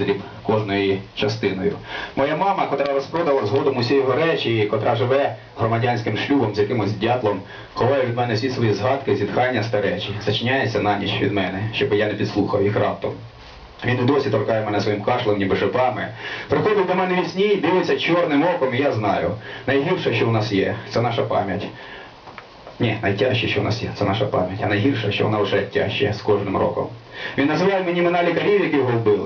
роздріб кожною частиною. Моя мама, котра розпродала згодом усі його речі, і котра живе громадянським шлюбом з якимось дятлом, ховає від мене всі свої згадки, зітхання старечі, зачиняється на ніч від мене, щоб я не підслухав їх раптом. Він і досі торкає мене своїм кашлем, ніби шипами. Приходить до мене вісні дивиться чорним оком, і я знаю. Найгірше, що в нас є, це наша пам'ять. Ні, найтяжче, що в нас є, це наша пам'ять, а найгірше, що вона вже тяжче з кожним роком. Він називає мені імена лікарів, які його вбили.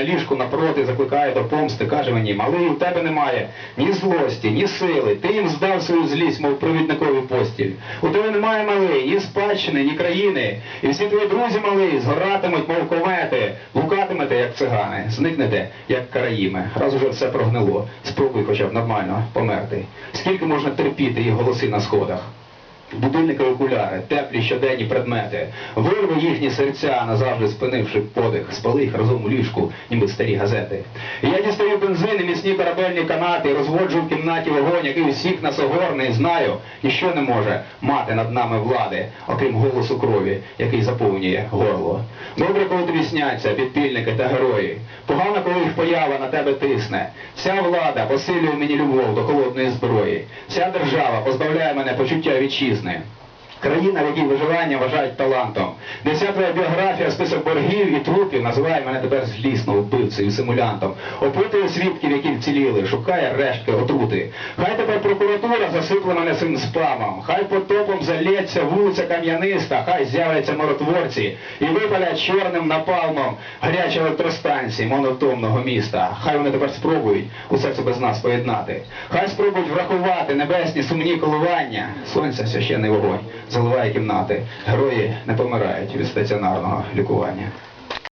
На ліжку напроти, закликає до помсти, каже мені, малий, у тебе немає ні злості, ні сили. Ти їм здав свою злість, мов провідникові постіль. У тебе немає малий, ні спадщини, ні країни. І всі твої друзі малий згоратимуть, мов комети, блукатимете, як цигани, зникнете, як караїми. Раз уже все прогнило. Спробуй хоча б нормально померти. Скільки можна терпіти їх голоси на сходах? Будильники окуляри, теплі щоденні предмети, вирви їхні серця, назавжди спинивши подих, спали їх разом у ліжку, ніби старі газети. Я дістаю бензин і міцні корабельні канати, розводжу в кімнаті вогонь, який усіх нас огорне, і знаю, ніщо не може мати над нами влади, окрім голосу крові, який заповнює горло. Добре, коли тобі сняться підпільники та герої. Погано, коли їх поява на тебе тисне. Вся влада посилює мені любов до холодної зброї. Вся держава позбавляє мене почуття вітчизни. полезные. Країна, в якій виживання вважають талантом. Де вся твоя біографія, список боргів і трупів називає мене тепер злісно вбивцею, симулянтом. Опитує свідків, які вціліли, шукає рештки отрути. Хай тепер прокуратура засипле мене цим спамом. Хай потопом залється вулиця кам'яниста, хай з'являться миротворці і випалять чорним напалмом гарячі електростанції монотонного міста. Хай вони тепер спробують усе це без нас поєднати. Хай спробують врахувати небесні сумні коливання. Сонця священний вогонь заливає кімнати. Герої не помирають від стаціонарного лікування.